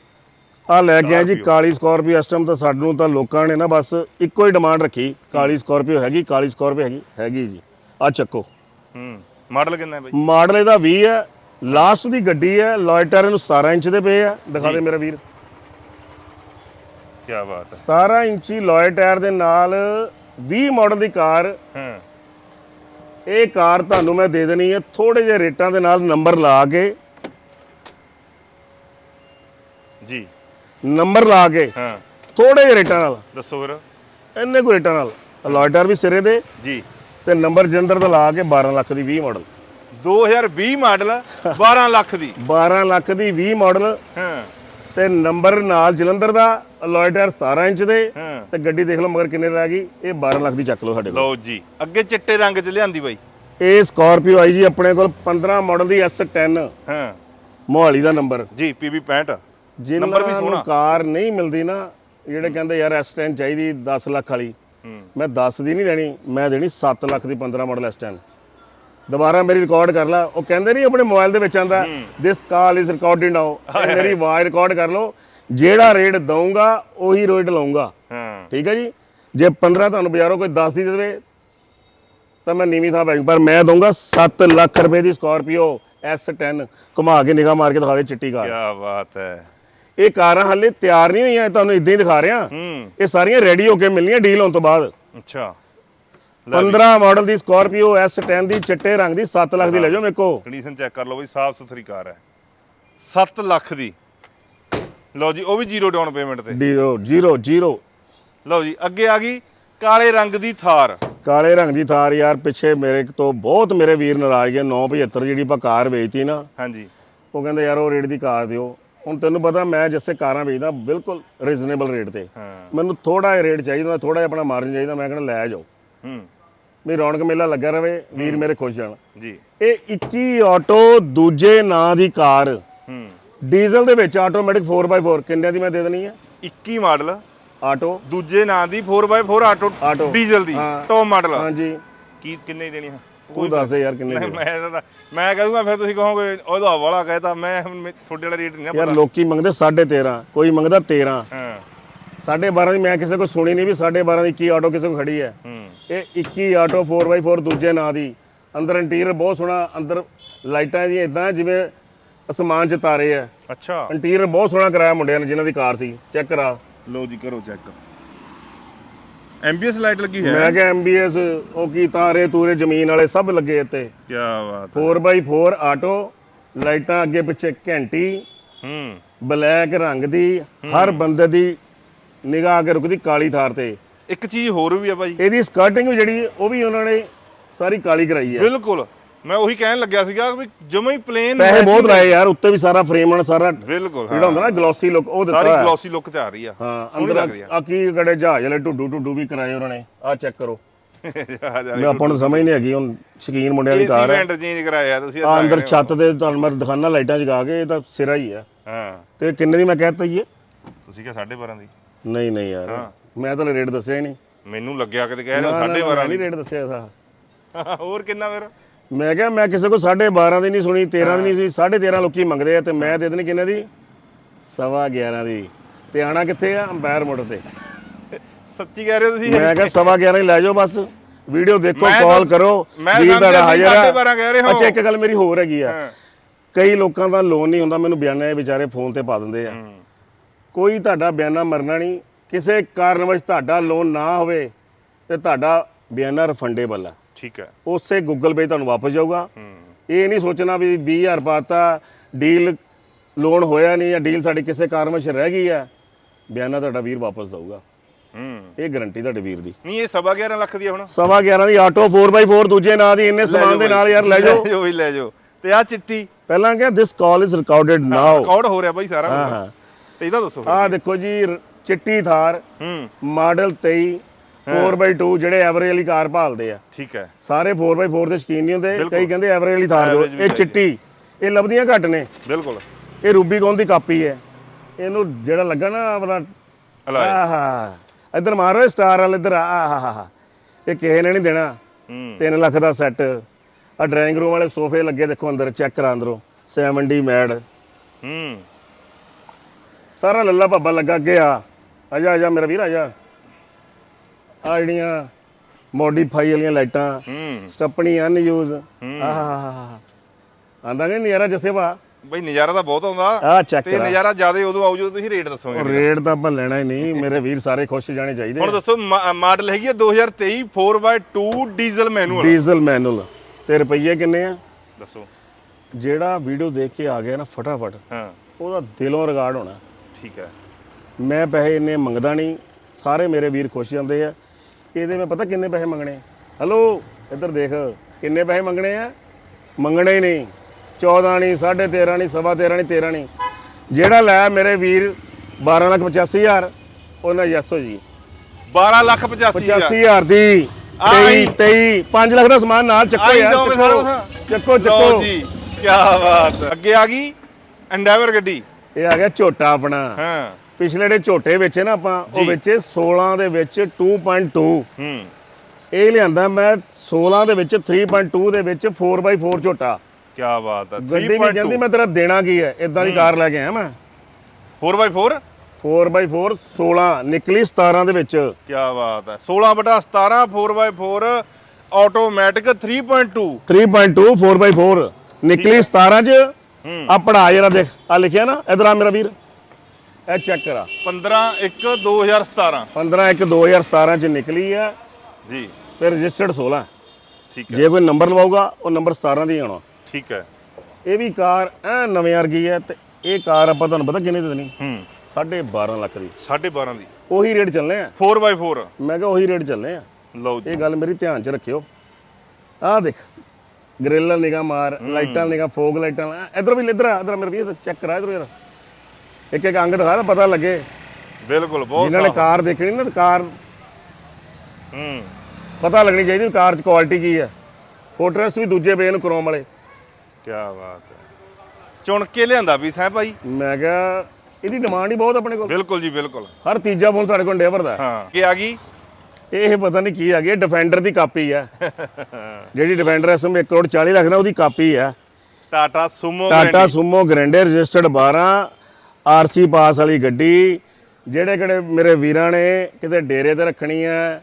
ਆ ਲੈ ਕੇ ਆਏ ਜੀ। ਕਾਲੀ ਸਕਾਰਪੀਓ ਇਸ ਟਾਈਮ ਤਾਂ ਸਾਨੂੰ ਤਾਂ ਲੋਕਾਂ ਨੇ ਨਾ ਬਸ ਇੱਕੋ ਹੀ ਡਿਮਾਂਡ ਰੱਖੀ। ਕਾਲੀ ਸਕਾਰਪੀਓ ਹੈਗੀ ਕਾਲੀ ਸਕਾਰਪੀਓ ਹੈਗੀ ਹੈਗੀ ਜੀ। ਆ ਚੱਕੋ। ਹੂੰ। ਮਾਡਲ ਕਿੰਨਾ ਹੈ ਬਾਈ? ਮਾਡਲ ਇਹਦਾ 20 ਹੈ ਲਾਸਟ ਦੀ ਗੱਡੀ ਹੈ ਲੋਇਟਰ ਇਹਨੂੰ 17 ਇੰਚ ਦੇ ਪਏ ਆ। ਦਿਖਾ ਦੇ ਮੇਰਾ ਵੀਰ। ਕੀ ਬਾਤ ਹੈ। 17 ਇੰਚੀ ਲੋਏ ਟਾਇਰ ਦੇ ਨਾਲ 20 ਮਾਡਲ ਦੀ ਕਾਰ। ਹਾਂ। ਇਹ ਕਾਰ ਤੁਹਾਨੂੰ ਮੈਂ ਦੇ ਦੇਣੀ ਹੈ ਥੋੜੇ ਜਿਹੇ ਰੇਟਾਂ ਦੇ ਨਾਲ ਨੰਬਰ ਲਾ ਕੇ। ਜੀ। ਨੰਬਰ ਲਾ ਕੇ। ਹਾਂ। ਥੋੜੇ ਜਿਹੇ ਰੇਟਾਂ ਨਾਲ। ਦੱਸੋ ਫਿਰ। ਇੰਨੇ ਕੋ ਰੇਟਾਂ ਨਾਲ। ਲੋਏ ਟਾਇਰ ਵੀ ਸਿਰੇ ਦੇ। ਜੀ। ਤੇ ਨੰਬਰ ਜੰਦਰ ਦਾ ਲਾ ਕੇ 12 ਲੱਖ ਦੀ 20 ਮਾਡਲ। 2020 ਮਾਡਲ 12 ਲੱਖ ਦੀ। 12 ਲੱਖ ਦੀ 20 ਮਾਡਲ। ਹਾਂ। ਤੇ ਨੰਬਰ ਨਾਲ ਜਲੰਧਰ ਦਾ ਅਲੋਏ ਟਾਇਰ 17 ਇੰਚ ਦੇ। ਤੇ ਗੱਡੀ ਦੇਖ ਲਓ ਮਗਰ ਕਿੰਨੇ ਰਹਿ ਗਈ ਇਹ 12 ਲੱਖ ਦੀ ਚੱਕ ਲਓ ਸਾਡੇ ਕੋਲ। ਲਓ ਜੀ ਅੱਗੇ ਚਿੱਟੇ ਰੰਗ 'ਚ ਲਿਆਂਦੀ ਬਾਈ। ਇਹ ਸਕਾਰਪੀਓ ਆਈ ਜੀ ਆਪਣੇ ਕੋਲ 15 ਮਾਡਲ ਦੀ S10 ਹਾਂ। ਮੋਹਾਲੀ ਦਾ ਨੰਬਰ। ਜੀ PB 65 ਜਿਨ੍ਹਾਂ ਨੰਬਰ ਵੀ ਸੋਹਣਾ। ਕਾਰ ਨਹੀਂ ਮਿਲਦੀ ਨਾ ਜਿਹੜੇ ਕਹਿੰਦੇ ਯਾਰ S10 ਚਾਹੀਦੀ 10 ਲੱਖ ਵਾਲੀ। ਮੈਂ 10 ਦੀ ਨਹੀਂ ਦੇਣੀ ਮੈਂ ਦੇਣੀ 7 ਲੱਖ ਦੀ 15 ਮਾਡਲ S10 ਦੁਬਾਰਾ ਮੇਰੀ ਰਿਕਾਰਡ ਕਰ ਲਾ। ਉਹ ਕਹਿੰਦੇ ਨਹੀਂ ਆਪਣੇ ਮੋਬਾਈਲ ਦੇ ਵਿੱਚ ਆਂਦਾ ਦਿਸ ਕਾਲ ਇਜ਼ ਰਿਕਾਰਡਡ ਨਾਓ ਮੇਰੀ ਆਵਾਜ਼ ਰਿਕਾਰਡ ਕਰ ਲਓ। ਜਿਹੜਾ ਰੇਟ ਦਊਂਗਾ ਉਹੀ ਰੇਟ ਲਾਉਂਗਾ ਹਾਂ। ਠੀਕ ਹੈ ਜੀ? ਜੇ 15 ਤੁਹਾਨੂੰ ਬਾਜ਼ਾਰੋਂ ਕੋਈ 10 ਦੀ ਦੇ ਦੇਵੇ ਤਾਂ ਮੈਂ ਨੀਵੀਂ ਥਾਂ ਜਾਊਂ। ਪਰ ਮੈਂ ਦਊਂਗਾ 7 ਲੱਖ ਰੁਪਏ ਦੀ ਸਕਾਰਪੀਓ S10 ਘੁਮਾ ਕੇ ਨਿਗਾਹ ਮਾਰ ਕੇ ਦਿਖਾ ਦੇ ਚਿੱਟੀ ਕਾਰ। ਕੀ ਬਾਤ ਹੈ। ਇਹ ਕਾਰਾਂ ਹਾਲੇ ਤਿਆਰ ਨਹੀਂ ਹੋਈਆਂ ਤੁਹਾਨੂੰ ਇਦਾਂ ਹੀ ਦਿਖਾ ਰਿਹਾ। ਇਹ ਸਾਰੀਆਂ ਰੈਡੀ ਹੋ ਕੇ ਮਿਲਣੀਆਂ ਡੀਲ ਹੋਣ ਤੋਂ ਬਾਅਦ। ਅੱਛਾ। 15 ਮਾਡਲ ਦੀ ਸਕਾਰਪੀਓ S10 ਦੀ ਚਿੱਟੇ ਰੰਗ ਦੀ 7 ਲੱਖ ਦੀ ਲੈ ਜਾਓ ਮੇਰੇ ਕੋ ਕੰਡੀਸ਼ਨ ਚੈੱਕ ਕਰ ਲਓ ਬਈ ਸਾਫ਼ ਸੁਥਰੀ ਕਾਰ ਹੈ। 7 ਲੱਖ ਦੀ। ਲਓ ਜੀ ਉਹ ਵੀ ਜ਼ੀਰੋ ਡਾਊਨ ਪੇਮੈਂਟ ਤੇ। ਜ਼ੀਰੋ ਜ਼ੀਰੋ ਜ਼ੀਰੋ ਲਓ ਜੀ ਅੱਗੇ ਆ ਗਈ ਕਾਲੇ ਰੰਗ ਦੀ ਥਾਰ। ਕਾਲੇ ਰੰਗ ਦੀ ਥਾਰ ਯਾਰ ਪਿੱਛੇ ਮੇਰੇ ਤੋਂ ਬਹੁਤ ਮੇਰੇ ਵੀਰ ਨਾਰਾਜ਼ ਗਏ 975 ਜਿਹੜੀ ਆਪਾਂ ਕਾਰ ਵੇਚਤੀ ਨਾ ਹਾਂਜੀ। ਉਹ ਕਹਿੰਦੇ ਯਾਰ ਉਹ ਰੇਟ ਦੀ ਕਾਰ ਦਿਓ। ਹੁਣ ਤੈਨੂੰ ਪਤਾ ਮੈਂ ਜਿਸੇ ਕਾਰਾਂ ਵੇਚਦਾ ਬਿਲਕੁਲ ਰੀਜ਼ਨੇਬਲ ਰੇਟ ਤੇ। ਹਾਂ। ਮੈਨੂੰ ਥੋੜਾ ਜਿਹਾ ਰੇਟ ਚਾਹੀਦਾ ਥੋੜਾ ਜਿਹਾ ਆਪਣਾ ਮਾਰਜਨ ਚਾਹੀਦਾ ਮੈਂ ਕਹਿੰਦਾ ਲੈ ਜਾਓ। ਹੂੰ। ਵੀ ਰੌਣਕ ਮੇਲਾ ਲੱਗਾ ਰਵੇ ਵੀਰ ਮੇਰੇ ਖੁਸ਼ ਜਾਣ। ਜੀ। ਇਹ 21 ਆਟੋ ਦੂਜੇ ਨਾਂ ਦੀ ਕਾਰ। ਹੂੰ। ਡੀਜ਼ਲ ਦੇ ਵਿੱਚ ਆਟੋਮੈਟਿਕ 4x4 ਕਿੰਨਿਆਂ ਦੀ ਮੈਂ ਦੇ ਦੇਣੀ ਹੈ 21 ਮਾਡਲ। ਆਟੋ ਦੂਜੇ ਨਾਂ ਦੀ 4x4 ਆਟੋ। ਡੀਜ਼ਲ ਦੀ ਹਾਂ। ਟੌਪ ਮਾਡਲ ਹਾਂਜੀ। ਕੀ ਕਿੰਨੇ ਦੀ ਦੇਣੀ ਆ? ਤੂੰ ਦੱਸ ਦੇ ਯਾਰ ਕਿੰਨੇ ਮੈਂ ਦੀ ਮੈਂ ਤਾਂ- ਮੈਂ ਕਹੂੰਗਾ ਫਿਰ ਤੁਸੀਂ ਕਹੋਗੇ ਉਹਦਾ ਵਾਲਾ ਕਹਿਤਾ ਮੈਂ ਹੁਣ ਮੈਂ- ਤੁਹਾਡੇ ਵਾਲਾ ਰੇਟ ਨਹੀਂ ਨਾ ਯਾਰ ਪਤਾ। ਲੋਕੀ ਮੰਗਦੇ 13.5 ਕੋਈ ਮੰਗਦਾ 13 ਹਾਂ। 12.5 ਦੀ ਮੈਂ ਕਿਸੇ ਕੋ ਸੁਣੀ ਨਹੀਂ ਵੀ 12.5 ਦੀ 21 ਆਟੋ ਕਿਸੇ ਕੋ ਖੜੀ ਹੈ। ਹੂੰ। ਇਹ 21 ਆਟੋ 4x4 ਦੂਜੇ ਨਾਂ ਦੀ। ਅੰਦਰ ਇੰਟੀਰੀਅਰ ਬਹੁਤ ਸੋਹਣਾ ਅੰਦਰ ਲਾਈਟਾਂ ਦੀਆਂ ਇਦਾਂ ਜਿਵੇਂ ਅਸਮਾਨ 'ਚ ਤਾਰੇ ਆ ਅੱਛਾ। ਇੰਟੀਰੀਅਰ ਬਹੁਤ ਸੋਹਣਾ ਕਰਾਇਆ ਮੁੰਡਿਆਂ ਨੇ ਜਿਨ੍ਹਾਂ ਦੀ ਕਾਰ ਸੀ। ਚੈੱਕ ਕਰਾ। ਲਓ ਜੀ ਕਰੋ ਚੈੱਕ ਐਮਬੀਐਸ ਲਾਈਟ ਲੱਗੀ ਹੈ? ਮੈਂ ਕਿਹਾ ਐਮਬੀਐਸ ਉਹ ਕੀ ਤਾਰੇ ਤੂਰੇ ਜ਼ਮੀਨ ਵਾਲੇ ਸਭ ਲੱਗੇ ਇੱਥੇ। ਕੀ ਬਾਤ ਹੈ। 4x4 ਆਟੋ ਲਾਈਟਾਂ ਅੱਗੇ ਪਿੱਛੇ ਘੰਟੀ ਹੂੰ। ਬਲੈਕ ਰੰਗ ਦੀ ਹਰ ਬੰਦੇ ਦੀ ਨਿਗਾਹ ਕੇ ਰੁਕਦੀ ਕਾਲੀ ਥਾਰ ਤੇ। ਇੱਕ ਚੀਜ਼ ਹੋਰ ਵੀ ਆ ਭਾਈ। ਇਹਦੀ ਸਕਰਟਿੰਗ ਵੀ ਜਿਹੜੀ ਉਹ ਵੀ ਉਹਨਾਂ ਨੇ ਸਾਰੀ ਕਾਲੀ ਕਰਾਈ ਹੈ। ਬਿਲਕੁਲ। ਮੈਂ ਉਹੀ ਕਹਿਣ ਲੱਗਿਆ ਸੀਗਾ ਵੀ ਜਮਾ ਹੀ ਪਲੇਨ ਪੈਸੇ ਬਹੁਤ ਲਾਏ ਯਾਰ ਉੱਤੇ ਵੀ ਸਾਰਾ ਫਰੇਮ ਉਹਨਾਂ ਸਾਰਾ ਜਿਹੜਾ ਬਿਲਕੁਲ ਹਾਂ ਹੁੰਦਾ ਨਾ ਗਲੋਸੀ ਲੁੱਕ ਉਹ ਦਿੱਤਾ ਸਾਰੀ। ਗਲੋਸੀ ਲੁੱਕ ਚ ਆ ਰਹੀ ਆ। ਹਾਂ ਅੰਦਰ ਆ। ਆ ਕੀ ਕੜੇ ਜਹਾਜ਼ ਵਾਲੇ ਢੁੱਡੂ ਢੁੱਡੂ ਵੀ ਕਰਾਏ ਉਹਨਾਂ ਨੇ ਆਹ ਚੈੱਕ ਕਰੋ। ਆ ਮੈਂ ਆਪਾਂ ਨੂੰ ਸਮਝ ਨਹੀਂ ਹੈਗੀ ਹੁਣ ਸ਼ਕੀਨ ਮੁੰਡਿਆਂ ਦੀ ਕਾਰ ਹੈ। ਵੈਂਟ ਚੇਂਜ ਕਰਾਇਆ ਤੁਸੀਂ ਆ ਅੰਦਰ ਛੱਤ ਤੇ ਤੁਹਾਨੂੰ ਮੈਂ ਦਿਖਾਣਾ ਲਾਈਟਾਂ ਜਗਾ ਕੇ ਇਹ ਤਾਂ ਸਿਰਾ ਹੀ ਹੈ ਹਾਂ। ਤੇ ਕਿੰਨੇ ਦੀ ਮੈਂ ਕਹਿਤਾ ਜੀ? ਤੁਸੀਂ ਕਿਹਾ 12.5 ਦੀ। ਨਹੀਂ ਨਹੀਂ ਯਾਰ ਮੈਂ ਤਾਂ ਰੇਟ ਦੱਸਿਆ ਹੀ ਨਹੀਂ। ਮੈਨੂੰ ਲੱਗਿਆ ਕਿਤੇ ਕਹਿ ਰਹੇ ਨਾ, ਹੋ ਨਾ, 12.5 ਨਹੀਂ ਰੇਟ ਦੱਸਿਆ ਸਾ [laughs] ਹੋਰ ਕਿੰਨਾ ਫਿਰ? ਮੈਂ ਕਿਹਾ ਮੈਂ ਕਿਸੇ ਕੋ 12.5 ਦੀ ਨਹੀਂ ਸੁਣੀ 13 ਦੀ ਨਹੀਂ ਸੁਣੀ 13.5 ਲੋਕੀ ਮੰਗਦੇ ਆ ਤੇ ਮੈਂ ਦੇ ਦੇਣੀ ਕਿੰਨੇ ਦੀ? ਸਵਾ 11 ਦੀ। ਤੇ ਆਣਾ ਕਿੱਥੇ ਆ? ਅੰਪਾਇਰ ਮੋਟਰ ਤੇ। ਸੱਚੀ ਕਹਿ ਰਹੇ ਹੋ ਤੁਸੀਂ? ਮੈਂ ਕਿਹਾ ਸਵਾ 11 ਦੀ ਲੈ ਜਾਓ ਬਸ। ਵੀਡੀਓ ਦੇਖੋ ਕਾਲ ਕਰੋ। ਵੀਰ ਤੁਸੀਂ ਹਾਜ਼ਰ ਆ। 12.5 ਕਹਿ ਰਹੇ ਹੋ। ਅੱਛਾ ਇੱਕ ਗੱਲ ਮੇਰੀ ਹੋਰ ਹੈਗੀ ਆ। ਹਾਂ। ਕਈ ਲੋਕਾਂ ਦਾ ਲੋਨ ਨਹੀਂ ਹੁੰਦਾ ਮੈਨੂੰ ਬਿਆਨਾ ਇਹ ਵਿਚਾਰੇ ਫੋਨ ਤੇ ਪਾ ਦਿੰਦੇ ਆ। ਹੂੰ। ਕੋਈ ਤੁਹਾਡਾ ਬਿਆਨਾ ਮਰਨਾ ਨਹੀਂ। ਕਿਸੇ ਕਾਰਨਵਸ਼ ਤੁਹਾਡਾ ਲੋਨ ਨਾ ਹੋਵੇ ਤੇ ਤੁਹਾਡਾ ਬਿਆਨਾ ਰਿਫੰਡੇਬਲ ਆ। ਠੀਕ ਹੈ। ਉਸੇ ਗੂਗਲ ਪੇ ਤੁਹਾਨੂੰ ਵਾਪਸ ਜਾਊਗਾ। ਹੂੰ। ਇਹ ਨਹੀਂ ਸੋਚਣਾ ਵੀ 20000 ਪਾਤਾ ਡੀਲ ਲੋਨ ਹੋਇਆ ਨਹੀਂ ਜਾਂ ਡੀਲ ਸਾਡੀ ਕਿਸੇ ਕਾਰਨਵਸ਼ ਰਹਿ ਗਈ ਆ ਬਿਆਨਾ ਤੁਹਾਡਾ ਵੀਰ ਵਾਪਸ ਦਊਗਾ। ਹੂੰ। ਇਹ ਗਾਰੰਟੀ ਤੁਹਾਡੇ ਵੀਰ ਦੀ। ਨਹੀਂ ਇਹ ਸਵਾ 11 ਲੱਖ ਦੀ ਆ ਹੁਣ। ਸਵਾ 11 ਦੀ ਆਟੋ 4x4 ਦੂਜੇ ਨਾਂ ਦੀ ਇੰਨੇ ਸਮਾਨ ਦੇ ਨਾਲ ਯਾਰ ਲੈ ਜਾਓ। ਜਾਓ ਵੀ ਲੈ ਜਾਓ। ਤੇ ਆ ਚਿੱਟੀ ਪਹਿਲਾਂ ਕਿਹਾ this call is recorded now record ਹੋ ਰਿਹਾ ਬਾਈ ਸਾਰਾ। ਹਾਂ। ਹਾਂ। ਤੇ ਇਹਦਾ ਦੱਸੋ। ਆਹ ਦੇਖੋ ਜੀ ਚਿੱਟੀ ਥਾਰ। ਹੂੰ। ਮਾਡਲ 23 4x2 ਜਿਹੜੇ ਐਵਰੇਜ ਵਾਲੀ ਕਾਰ ਭਾਲਦੇ ਆ। ਠੀਕ ਹੈ। ਸਾਰੇ 4x4 ਦੇ ਸ਼ਕੀਨ ਨਹੀਂ ਹੁੰਦੇ। ਕਈ ਕਹਿੰਦੇ ਐਵਰੇਜ ਵਾਲੀ ਥਾਰ ਦਿਓ ਇਹ। ਚਿੱਟੀ ਇਹ ਲੱਭਦੀਆਂ ਘੱਟ ਨੇ। ਬਿਲਕੁਲ। ਇਹ ਰੂਬੀਕੌਨ ਦੀ ਕਾਪੀ ਹੈ? ਇਹਨੂੰ ਜਿਹੜਾ ਲੱਗਾ ਨਾ ਆਪਣਾ ਆਹਾ ਇੱਧਰ ਮਾਰੋ ਸਟਾਰ ਵਾਲ ਇੱਧਰ ਆਹਾ ਇਹ ਕਿਸੇ ਨੇ ਨਹੀਂ ਦੇਣਾ। ਹੂੰ। 3 ਲੱਖ ਦਾ ਸੈੱਟ ਆ ਡਰਾਇੰਗ ਰੂਮ ਵਾਲੇ ਸੋਫੇ ਲੱਗੇ ਦੇਖੋ ਅੰਦਰ ਚੈੱਕ ਕਰਾ ਅੰਦਰੋਂ। 70 ਮੈਡ ਹੂੰ। ਸਾਰਾ ਲੱਲਾ ਭੱਬਾ ਲੱਗਾ ਅੱਗੇ ਆ। ਆਜਾ ਆਜਾ ਮੇਰਾ ਵੀਰ ਆਜਾ ਆ ਜਿਹੜੀਆਂ ਮੋਡੀਫਾਈ ਵਾਲੀਆਂ ਲਾਈਟਾਂ ਹੂੰ। ਸਟੱਪਣੀ ਅਨ ਯੂਜ਼ ਆਹਾ ਆਂਦਾ ਕਿ ਨਜ਼ਾਰਾ ਜਸੇ ਵਾ ਬਈ ਨਜ਼ਾਰਾ ਤਾਂ ਬਹੁਤ ਆਉਂਦਾ। ਆ ਚੈੱਕ ਤੇ ਕਰਾ। ਨਜ਼ਾਰਾ ਜ਼ਿਆਦਾ ਉਦੋਂ ਆਉ ਜਦੋਂ ਤੁਸੀਂ ਰੇਟ ਦੱਸੋਗੇ ਰੇਟ ਤਾਂ ਆਪਾਂ ਲੈਣਾ ਹੀ ਨਹੀਂ। ਮੇਰੇ ਵੀਰ ਸਾਰੇ ਖੁਸ਼ ਜਾਣੇ ਚਾਹੀਦੇ ਹੁਣ ਦੱਸੋ ਮਾਡਲ ਹੈਗੀ ਹੈ 2023 4x2 diesel manual diesel manual ਤੇ ਰੁਪਈਏ ਕਿੰਨੇ ਆ? ਦੱਸੋ। ਜਿਹੜਾ ਵੀਡੀਓ ਦੇਖ ਕੇ ਆ ਗਿਆ ਨਾ ਫਟਾਫਟ ਹਾਂ। ਉਹਦਾ ਦਿਲੋਂ ਰਿਕਾਰਡ ਹੋਣਾ। ਠੀਕ ਹੈ। ਮੈਂ ਪੈਸੇ ਇੰਨੇ ਮੰਗਦਾ ਨਹੀਂ। ਸਾਰੇ ਮੇਰੇ ਵੀਰ ਖੁਸ਼ ਜਾਂਦੇ ਆ। ਇਹਦੇ ਮੈਂ ਪਤਾ ਕਿੰਨੇ ਪੈਸੇ ਮੰਗਣੇ? ਹਲੋ ਇੱਧਰ ਦੇਖ ਕਿੰਨੇ ਪੈਸੇ ਮੰਗਣੇ ਆ? ਮੰਗਣੇ ਹੀ ਨਹੀਂ। 14 ਨਹੀਂ 13.5 ਨਹੀਂ ਸਵਾ 13 ਨਹੀਂ 13 ਨਹੀਂ। ਜਿਹੜਾ ਲੈ ਮੇਰੇ ਵੀਰ 12 ਲੱਖ 85 ਹਜ਼ਾਰ ਉਹਨਾਂ ਯੈਸ ਜੀ। 12 ਲੱਖ 85 ਹਜ਼ਾਰ। 85 ਹਜ਼ਾਰ ਦੀ। ਆਈ। 23 23 5 ਲੱਖ ਦਾ ਸਮਾਨ ਨਾਲ ਚੱਕੋ ਯਾਰ ਚੱਕੋ। ਚੱਕੋ ਜੀ ਕੀ ਬਾਤ। ਅੱਗੇ ਆ ਗਈ ਐਂਡੈਵਰ ਗੱਡੀ। ਇਹ ਆ ਗਿਆ ਝੋਟਾ ਆਪਣਾ। ਹਾਂ। ਪਿਛਲੇ ਜਿਹੜੇ ਝੋਟੇ ਵੇਚੇ ਨਾ ਆਪਾਂ ਉਹ। ਵੇਚੇ 16 ਦੇ ਵਿੱਚ 2.2 ਹੂੰ। ਇਹ ਲਿਆਂਦਾ ਮੈਂ 16 ਦੇ ਵਿੱਚ 3.2 ਦੇ ਵਿੱਚ 4x4 ਝੋਟਾ। ਕੀ ਬਾਤ ਹੈ ਗੱਡੀ ਵੀ ਕਹਿੰਦੀ ਮੈਂ ਤੇਰਾ ਦੇਣਾ ਕੀ ਹੈ? ਇਦਾਂ ਦੀ ਕਾਰ ਲੈ ਕੇ ਆਇਆ ਮੈਂ। 4x4 4x4 16 ਨਿਕਲੀ 17 ਦੇ ਵਿੱਚ। ਕੀ ਬਾਤ ਹੈ 16 ਬਟਾ 17 4x4 ਆਟੋਮੈਟਿਕ 3.2 3.2 4x4 ਨਿਕਲੀ 17 ਚ। ਆ ਪੜਾ ਜਰਾ ਦੇਖ ਆ ਲਿਖਿਆ ਨਾ ਇਧਰ ਆ ਮੇਰਾ ਵੀਰ। ਇਹ ਚੈੱਕ ਕਰਾ। 15 1 2017 15 1 2017 ਚ ਨਿਕਲੀ ਆ। ਜੀ। ਤੇ ਰਜਿਸਟਰਡ 16 ਠੀਕ ਹੈ। ਜੇ ਕੋਈ ਨੰਬਰ ਲਵਾਊਗਾ ਉਹ ਨੰਬਰ 17 ਦੀ ਆਉਣਾ। ਠੀਕ ਹੈ। ਇਹ ਵੀ ਕਾਰ ਐ ਨਵੇਂ ਵਰਗੀ ਹੈ ਤੇ ਇਹ ਕਾਰ ਆਪਾਂ ਤੁਹਾਨੂੰ ਪਤਾ ਕਿੰਨੇ ਦੀ ਦੇਣੀ? ਹੂੰ। 12.5 ਲੱਖ ਦੀ। 12.5 ਦੀ। ਉਹੀ ਰੇਟ ਚੱਲਨੇ ਆ। 4x4 ਮੈਂ ਕਿਹਾ ਉਹੀ ਰੇਟ ਚੱਲਨੇ ਆ। ਲਓ ਜੀ। ਇਹ ਗੱਲ ਮੇਰੀ ਧਿਆਨ 'ਚ ਰੱਖਿਓ। ਆਹ ਦੇਖ। ਗ੍ਰਿਲ ਨਿਗਾ ਮਾਰ ਲਾਈਟਾਂ ਨਿਗਾ ਫੋਗ ਲਾਈਟਾਂ ਇਧਰ ਵੀ ਇਧਰ ਇਧਰ ਮੇਰੇ ਵੀ ਚੈੱਕ ਕਰਾ ਇਧਰ ਯਾਰ। ਇੱਕ ਇੱਕ ਅੰਗ ਦਿਖਾ ਤਾਂ ਪਤਾ ਲੱਗੇ। ਬਿਲਕੁਲ ਬਹੁਤ ਜਿਨ੍ਹਾਂ ਨੇ। ਕਾਰ ਦੇਖਣੀ ਨਾ ਕਾਰ ਹੂੰ। ਪਤਾ ਲੱਗਣੀ ਚਾਹੀਦੀ ਕਾਰ 'ਚ ਕੁਆਲਿਟੀ ਕੀ ਹੈ ਫੋਟਰੈਸ ਵੀ ਦੂਜੇ ਪਏ ਨੂੰ ਕ੍ਰੋਮ ਵਾਲੇ। ਕੀ ਬਾਤ ਹੈ। ਚੁਣ ਕੇ ਲਿਆਂਦਾ ਵੀ ਸੈਂ ਭਾਈ? ਮੈਂ ਕਿਹਾ ਇਹਦੀ ਡਿਮਾਂਡ ਹੀ ਬਹੁਤ ਆਪਣੇ ਕੋਲ। ਬਿਲਕੁਲ ਜੀ ਬਿਲਕੁਲ। ਹਰ ਤੀਜਾ ਫੋਨ ਸਾਡੇ ਕੋਲ ਡੇਵਰ ਦਾ। ਹਾਂ ਕੀ ਆ ਗਈ? ਇਹ ਪਤਾ ਨਹੀਂ ਕੀ ਆ ਗਿਆ ਡਿਫੈਂਡਰ ਦੀ ਕਾਪੀ ਹੈ ਜਿਹੜੀ ਡਿਫੈਂਡਰ ਇਸ ਸਮੇਂ 1 ਕਰੋੜ 40 ਲੱਖ ਦਾ ਉਹਦੀ ਕਾਪੀ ਹੈ Tata Sumo Tata Sumo Grande registered 12 RC pass ਵਾਲੀ ਗੱਡੀ ਜਿਹੜੇ ਕਿਹੜੇ ਮੇਰੇ ਵੀਰਾਂ ਨੇ ਕਿਤੇ ਡੇਰੇ ਤੇ ਰੱਖਣੀ ਹੈ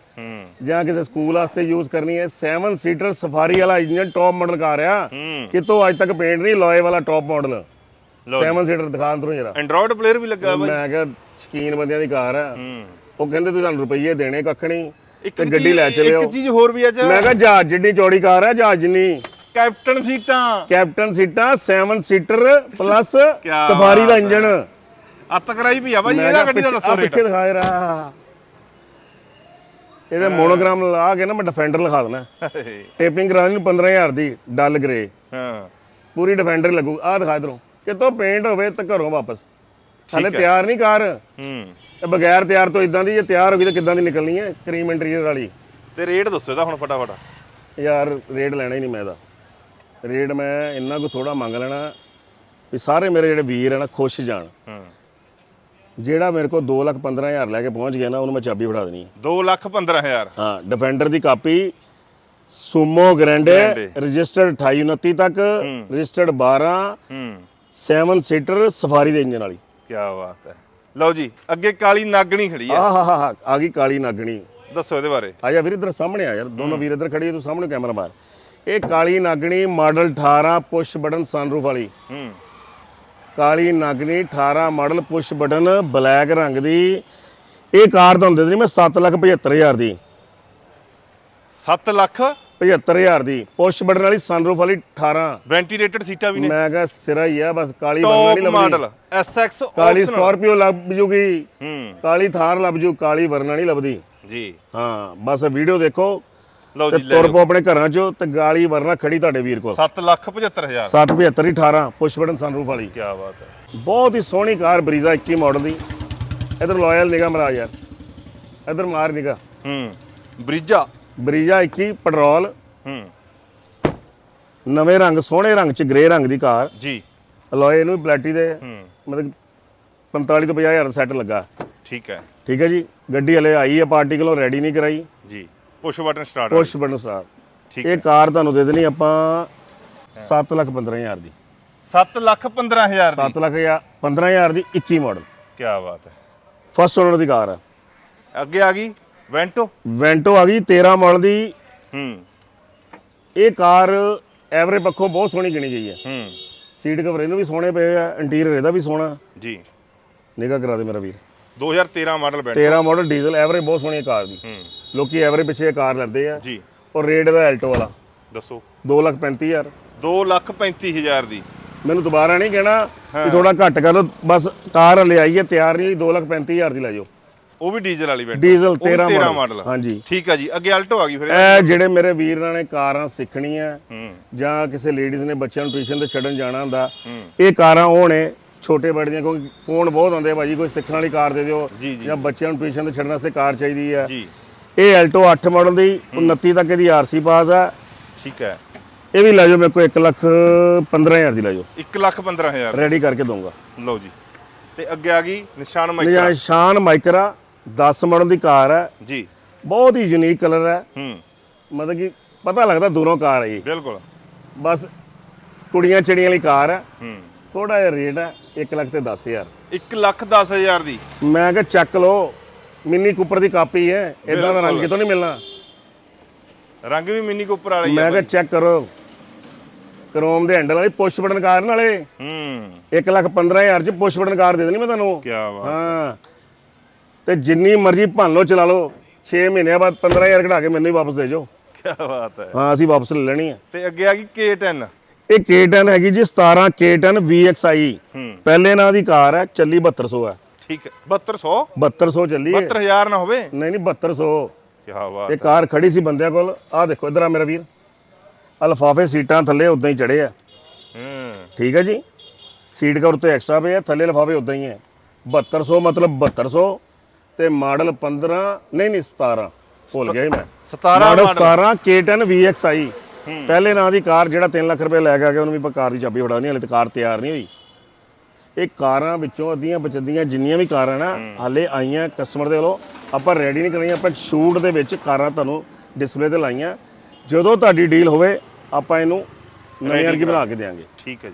ਜਾਂ ਕਿਸੇ ਸਕੂਲ ਵਾਸਤੇ ਯੂਜ਼ ਕਰਨੀ ਹੈ 7 ਸੀਟਰ ਸਫਾਰੀ ਵਾਲਾ ਇੰਜਨ ਟੌਪ ਮਾਡਲ ਕਾਰ ਆ। ਹੂੰ। ਕਿਤੋਂ ਅੱਜ ਤੱਕ ਪੇਂਟ ਨਹੀਂ ਲੋਏ ਵਾਲਾ ਟੌਪ ਮਾਡਲ ਲਓ 7 ਸੀਟਰ ਦਿਖਾਣ ਤੋਂ ਜਰਾ। ਐਂਡਰੋਇਡ ਪਲੇਅਰ ਵੀ ਲੱਗਾ ਬਾਈ। ਮੈਂ ਕਿਹਾ ਸ਼ਕੀਨ ਬੰਦਿਆਂ ਦੀ ਕਾਰ ਆ। ਉਹ ਕਹਿੰਦੇ ਤੁਸੀਂ ਸਾਨੂੰ ਰੁਪਈਏ ਦੇਣੇ ਕੱਖ ਨਹੀਂ ਤੇ ਗੱਡੀ ਲੈ ਚੱਲਿਓ। ਇੱਕ ਚੀਜ਼ ਹੋਰ ਵੀ ਅੱਜ ਮੈਂ ਕਿਹਾ ਜਹਾਜ਼ ਜਿੱਡੀ ਚੌੜੀ ਕਾਰ ਹੈ ਜਹਾਜ਼ ਜਿੰਨੀ ਕੈਪਟਨ ਸੀਟਾਂ। ਕੈਪਟਨ ਸੀਟਾਂ 7 ਸੀਟਰ ਪਲੱਸ ਕਿਆ ਸਫਾਰੀ ਦਾ ਇੰਜਨ ਅੱਤ ਕਰਾਈ ਵੀ ਆ ਬਾਈ ਇਹਦਾ ਗੱਡੀ ਦਾ ਦੱਸੋ ਰੇਟ। ਪਿੱਛੇ ਦਿਖਾ ਰਿਹਾ ਇਹਦੇ ਮੋਨੋਗ੍ਰਾਮ ਲਾ ਕੇ ਨਾ ਮੈਂ ਡਿਫੈਂਡਰ ਲਿਖਾ ਦੇਣਾ। ਟੇਪਿੰਗ ਕਰਾ ਦੇਣੀ 15000 ਦੀ ਡਲ ਗ੍ਰੇ ਹਾਂ। ਪੂਰੀ ਡਿਫੈਂਡਰ ਲੱਗੂ। ਆਹ ਦਿਖਾ ਇਧਰੋਂ। ਕਿਤੋਂ ਪੇਂਟ ਹੋਵੇ ਤਾਂ ਘਰੋਂ ਵਾਪਸ। ਹਾਲੇ। ਤਿਆਰ ਨਹੀਂ ਕਾਰ। ਹੂੰ। ਇਹ ਬਗੈਰ ਤਿਆਰ ਤੋਂ ਇਦਾਂ ਦੀ ਜੇ ਤਿਆਰ ਹੋ ਗਈ ਤਾਂ ਕਿੱਦਾਂ ਦੀ ਨਿਕਲਣੀ ਹੈ? ਕਰੀਮ ਇੰਟੀਰੀਅਰ ਵਾਲੀ। ਤੇ ਰੇਟ ਦੱਸੋ ਇਹਦਾ ਹੁਣ ਫਟਾਫਟ। ਯਾਰ ਰੇਟ ਲੈਣਾ ਹੀ ਨਹੀਂ ਮੈਂ ਇਹਦਾ। ਰੇਟ ਮੈਂ ਇੰਨਾ ਕੁ ਥੋੜਾ ਮੰਗ ਲੈਣਾ ਵੀ ਸਾਰੇ ਮੇਰੇ ਜਿਹੜੇ ਵੀਰ ਆ ਨਾ ਖੁਸ਼ ਜਾਣ। ਹੂੰ। ਜਿਹੜਾ ਮੇਰੇ ਕੋਲ 2 ਲੱਖ 15000 ਲੈ ਕੇ ਪਹੁੰਚ ਗਿਆ ਨਾ ਉਹਨੂੰ ਮੈਂ ਚਾਬੀ ਫੜਾ ਦੇਣੀ ਹੈ। 2 ਲੱਖ 15000 ਹਾਂ ਡਿਫੈਂਡਰ ਦੀ ਕਾਪੀ ਸੂਮੋ ਗ੍ਰੈਂਡੇ। ਰਜਿਸਟਰਡ 28 29 ਤੱਕ ਰਜਿਸਟਰਡ 12 ਹੂੰ। 7 ਸੀਟਰ ਸਫਾਰੀ ਦੇ ਇੰਜਨ ਵਾਲੀ। ਕੀ ਬਾਤ ਹੈ। ਲਓ ਜੀ ਅੱਗੇ ਕਾਲੀ ਨਾਗਣੀ ਖੜੀ ਹੈ। ਆਹ ਹਾ ਹਾ ਆ ਗਈ ਕਾਲੀ ਨਾਗਣੀ। ਦੱਸੋ ਇਹਦੇ ਬਾਰੇ। ਆ ਜਾ ਵੀਰ ਇਧਰ ਸਾਹਮਣੇ ਆ ਯਾਰ ਦੋਨੋਂ ਵੀਰ ਇਧਰ ਖੜੀ ਤੂੰ ਸਾਹਮਣੇ ਕੈਮਰਾ ਮਾਰ। ਇਹ ਕਾਲੀ ਨਾਗਣੀ ਮਾਡਲ 18 ਪੁਸ਼ ਬਟਨ ਸਨਰੂਫ ਵਾਲੀ। ਹੂੰ। ਕਾਲੀ ਨਾਗਣੀ 18 ਮਾਡਲ ਪੁਸ਼ ਬਟਨ ਬਲੈਕ ਰੰਗ ਦੀ। ਇਹ ਕਾਰ ਤੁਹਾਨੂੰ ਦੇ ਦੇਣੀ ਮੈਂ 775000 ਦੀ। 7 ਲੱਖ? 75000 ਦੀ। ਪੁਸ਼ ਬਟਨ ਵਾਲੀ ਸਨਰੂਫ ਵਾਲੀ 18 ਵੈਂਟੀਲੇਟਡ ਸੀਟਾਂ ਵੀ ਨੇ। ਮੈਂ ਕਿਹਾ ਸਿਰਾ ਹੀ ਆ ਬਸ ਕਾਲੀ ਨਹੀਂ ਲੱਭਦੀ ਮਾਡਲ SX ਕਾਲੀ। ਸਕਾਰਪੀਓ ਲੱਭ ਜੂਗੀ। ਹੂੰ। ਕਾਲੀ ਥਾਰ ਲੱਭ ਜੂ ਕਾਲੀ ਵਰਨਾ ਨਹੀਂ ਲੱਭਦੀ। ਜੀ। ਹਾਂ ਬਸ ਵੀਡੀਓ ਦੇਖੋ। ਲਓ ਜੀ ਲੈ ਤੁਰ ਪੋ ਆਪਣੇ ਘਰਾਂ 'ਚ ਤੇ ਗਾਲੀ ਵਰਨਾ ਖੜੀ ਤੁਹਾਡੇ ਵੀਰ ਕੋਲ। 7 ਲੱਖ 75000 775 ਦੀ 18 ਪੁਸ਼ ਬਟਨ ਸਨਰੂਫ ਵਾਲੀ। ਕੀ ਬਾਤ ਹੈ। ਬਹੁਤ ਹੀ ਸੋਹਣੀ ਕਾਰ ਬਰੀਜ਼ਾ 21 ਮਾਡਲ ਦੀ। ਇਧਰ ਲਾਇਲ ਨਿਗਾ ਮਰਾ ਯਾਰ ਇਧਰ ਮਾਰ ਨਿਗਾ ਹੂੰ ਬ੍ਰਿਜਾ। ਬਰੀਜ਼ਾ 21 ਪੈਟਰੋਲ। ਹੂੰ। ਨਵੇਂ ਰੰਗ ਸੋਹਣੇ ਰੰਗ 'ਚ ਗ੍ਰੇ ਰੰਗ ਦੀ ਕਾਰ। ਜੀ। ਅਲੋਏ ਨੂੰ ਵੀ ਪਲੈਟੀ ਦੇ ਮਤਲਬ 45 ਤੋਂ 50000 ਦਾ ਸੈੱਟ ਲੱਗਾ। ਠੀਕ ਹੈ। ਠੀਕ ਹੈ ਜੀ। ਗੱਡੀ ਹਲੇ ਆਈ ਹੈ ਪਾਰਟੀ ਕੋਲੋਂ ਰੈਡੀ ਨਹੀਂ ਕਰਾਈ। ਜੀ। Push button start push button start ਠੀਕ ਇਹ ਕਾਰ ਤੁਹਾਨੂੰ ਦੇ ਦੇਣੀ ਆਪਾਂ 7 ਲੱਖ 15000 ਦੀ। 7 ਲੱਖ 15000 ਦੀ? 7 ਲੱਖ ਜਾਂ 15000 ਦੀ 21 ਮਾਡਲ ਕੀ ਬਾਤ ਹੈ। ਫਸਟ ਓਨਰ ਦੀ ਕਾਰ ਹੈ ਅੱਗੇ ਆ ਗਈ? ਵੈਂਟੋ ਵੈਂਟੋ ਆ ਗਈ 13 ਮਾਡਲ ਦੀ। ਹੂੰ। ਇਹ ਕਾਰ ਐਵਰੇਜ ਪੱਖੋਂ ਬਹੁਤ ਸੋਹਣੀ ਗਿਣੀ ਗਈ ਹੈ। ਹੂੰ। ਸੀਟ ਕਵਰ ਇਹਨੂੰ ਵੀ ਸੋਹਣੇ ਪਏ ਆ ਇੰਟੀਰੀਅਰ ਇਹਦਾ ਵੀ ਸੋਹਣਾ। ਜੀ। ਨਿਗਾ ਕਰਾ ਦੇ ਮੇਰਾ ਵੀਰ। 2013 model Vento 13 model diesel average ਬਹੁਤ ਸੋਹਣੀ ਕਾਰ ਦੀ। ਹੂੰ। ਲੋਕੀ ਐਵਰੇਜ ਪਿੱਛੇ ਇਹ ਕਾਰ ਲੈਂਦੇ ਆ। ਜੀ। ਔਰ ਰੇਟ ਇਹਦਾ ਐਲਟੋ ਵਾਲਾ। ਦੱਸੋ। 235000 2 ਲੱਖ 35000 ਦੀ। ਮੈਨੂੰ ਦੁਬਾਰਾ ਨਹੀਂ ਕਹਿਣਾ ਕਿ ਥੋੜਾ ਘੱਟ ਕਰ ਲਓ। ਬਸ ਕਾਰ ਹਲੇ ਆਈ ਹੈ ਤਿਆਰ ਨਹੀਂ 235000 ਦੀ ਲੈ ਜਾਓ। ਉਹ ਵੀ ਡੀਜ਼ਲ ਵਾਲੀ ਵੈਂਟੋ ਡੀਜ਼ਲ ਉਹ ਵੀ 13 13 ਮਾਡਲ ਹਾਂਜੀ। ਠੀਕ ਆ ਜੀ। ਅੱਗੇ ਆਲਟੋ ਆ ਗਈ ਫਿਰ। ਇਹ ਜਿਹੜੇ ਮੇਰੇ ਵੀਰਾਂ ਨੇ ਕਾਰਾਂ ਸਿੱਖਣੀਆਂ ਜਾਂ ਕਿਸੇ ਲੇਡੀਜ਼ ਨੇ ਬੱਚਿਆਂ ਨੂੰ ਟਿਊਸ਼ਨ ਤੇ ਛੱਡਣ ਜਾਣਾ ਹੁੰਦਾ ਇਹ ਕਾਰਾਂ ਉਹ ਨੇ ਛੋਟੇ ਬੜੇ ਦੀਆਂ ਕੋਈ ਫੋਨ ਬਹੁਤ ਆਉਂਦੇ ਆ ਭਾਜੀ ਕੋਈ ਸਿੱਖਣ ਵਾਲੀ ਕਾਰ ਦੇ ਦਿਓ ਜੀ, ਬੱਚਿਆਂ ਨੂੰ ਟਿਊਸ਼ਨ ਤੇ ਛੱਡਣ ਵਾਸਤੇ ਕਾਰ ਚਾਹੀਦੀ ਆ। ਜੀ। ਇਹ ਐਲਟੋ 8 ਮਾਡਲ ਦੀ 29 ਤੱਕ ਇਹਦੀ ਆਰਸੀ ਪਾਸ ਆ। ਠੀਕ ਹੈ। ਇਹ ਵੀ ਲੈ ਜਾਓ ਮੇਰੇ ਕੋਲ 1 ਲੱਖ 15000 ਦੀ ਲੈ ਜਾਓ। 1 ਲੱਖ 15000 ਰੈਡੀ ਕਰਕੇ ਦਊਂਗਾ। ਲਓ ਜੀ। ਤੇ ਅੱਗੇ ਆ ਗਈ ਨਿਸ਼ਾਨ ਮਾਈਕਾ ਨਿਸ਼ਾਨ ਸ਼ਾਨ ਮਾਈਕਰਾ 10 ਮਾਡਲ ਦੀ ਕਾਰ ਹੈ। ਜੀ। ਬਹੁਤ ਹੀ ਯੂਨੀਕ ਕਲਰ ਹੈ। ਹੂੰ। ਮਤਲਬ ਕਿ ਪਤਾ ਲੱਗਦਾ ਦੂਰੋਂ ਕਾਰ ਆਈ ਬਿਲਕੁਲ। ਬਸ ਕੁੜੀਆਂ ਚਿੜੀਆਂ ਵਾਲੀ ਕਾਰ ਹੈ। ਹੂੰ। ਥੋੜਾ ਜਿਹਾ ਰੇਟ ਹੈ 1 ਲੱਖ ਤੇ 10000 1 ਲੱਖ 10000 ਦੀ। ਮੈਂ ਕਿਹਾ ਚੱਕ ਲਓ। ਮਿੰਨੀ ਕੂਪਰ ਦੀ ਕਾਪੀ ਹੈ ਇਦਾਂ ਦਾ ਰੰਗ। ਕਿਤੋਂ ਨਹੀਂ ਮਿਲਣਾ। ਰੰਗ ਵੀ ਮਿੰਨੀ ਕੂਪਰ ਵਾਲਾ ਹੀ ਮੈਂ ਆ ਕਿਹਾ ਚੈੱਕ ਕਰੋ। ਕ੍ਰੋਮ ਦੇ ਹੈਂਡਲ ਵਾਲੀ ਪੁਸ਼ ਬਟਨ ਕਾਰ ਨਾਲੇ ਹੂੰ। 1 ਲੱਖ 15000 ਚ ਪੁਸ਼ ਬਟਨ ਕਾਰ ਦੇ ਦੇਣੀ ਮੈਂ ਤੁਹਾਨੂੰ। ਕੀ ਬਾਤ ਹਾਂ। ਤੇ ਜਿੰਨੀ ਮਰਜ਼ੀ ਭੰਨ ਲਓ ਚਲਾ ਲਓ। 6 ਮਹੀਨਿਆਂ ਬਾਅਦ 15000 ਕਢਾ ਕੇ ਮੈਨੂੰ ਹੀ ਵਾਪਸ ਦੇ ਜਾਓ। ਕੀ ਬਾਤ ਹੈ। ਹਾਂ ਅਸੀਂ ਵਾਪਸ ਲੈ ਲੈਣੀ ਹੈ ਤੇ ਅੱਗੇ ਆ ਗਈ K10 ਇਹ K10 ਹੈਗੀ ਜੀ 17 K10 VXI ਪਹਿਲੇ ਨਾਂ ਦੀ ਕਾਰ ਹੈ ਚੱਲੀ 7200 ਹੈ। ਠੀਕ ਹੈ। 7200 7200 ਚੱਲੀ। ਹੈ 72000 ਨਾ ਹੋਵੇ। ਨਹੀਂ ਨਹੀਂ 7200 ਕੀ ਬਾਤ ਇਹ ਕਾਰ ਖੜੀ ਸੀ ਬੰਦਿਆਂ ਕੋਲ। ਆਹ ਦੇਖੋ ਇਧਰ ਆ ਮੇਰਾ ਵੀਰ। ਆਹ ਲਿਫਾਫੇ ਸੀਟਾਂ ਥੱਲੇ ਉਦਾਂ ਹੀ ਚੜੇ ਆ। ਹੂੰ। ਠੀਕ ਹੈ ਜੀ? ਸੀਟ ਕਵਰ ਉੱਤੇ ਐਕਸਟਰਾ ਪਏ ਆ ਥੱਲੇ ਲਿਫਾਫੇ ਉਦਾਂ ਹੀ ਹੈ 7200 ਮਤਲਬ 7200 ਤੇ ਮਾਡਲ 15 ਨਹੀਂ ਨਹੀਂ 17 ਭੁੱਲ ਗਿਆ ਹੀ ਮੈਂ। 17 ਮਾਡਲ ਮਾਡਲ। 17 K10 VXI ਪਹਿਲੇ ਨਾਂ ਦੀ ਕਾਰ ਜਿਹੜਾ 3 ਲੱਖ ਰੁਪਏ ਲੈ ਕੇ ਆ ਗਿਆ ਉਹਨੂੰ ਵੀ ਕਾਰ ਦੀ ਚਾਬੀ ਫੜਾ ਨਹੀਂ ਹਲੇ ਤੇ ਕਾਰ ਤਿਆਰ ਨਹੀਂ ਹੋਈ। ਇਹ ਕਾਰਾਂ ਵਿੱਚੋਂ ਅੱਧੀਆਂ ਬਚਦੀਆਂ ਜਿੰਨੀਆਂ ਵੀ ਕਾਰਾਂ ਨਾ ਹਾਲੇ ਆਈਆਂ ਕਸਟਮਰ ਦੇ ਵੱਲੋਂ। ਆਪਾਂ ਰੈਡੀ ਨਹੀਂ ਕਰਾਈਆਂ ਆਪਾਂ ਸ਼ੂਟ ਦੇ ਵਿੱਚ ਕਾਰਾਂ ਤੁਹਾਨੂੰ ਡਿਸਪਲੇ ਤੇ ਲਾਈਆਂ। ਜਦੋਂ ਤੁਹਾਡੀ ਡੀਲ ਹੋਵੇ ਆਪਾਂ ਇਹਨੂੰ ਨਵੀਂ ਵਰਗੀ ਬਣਾ ਕੇ। ਦੇਵਾਂਗੇ ਠੀਕ ਹੈ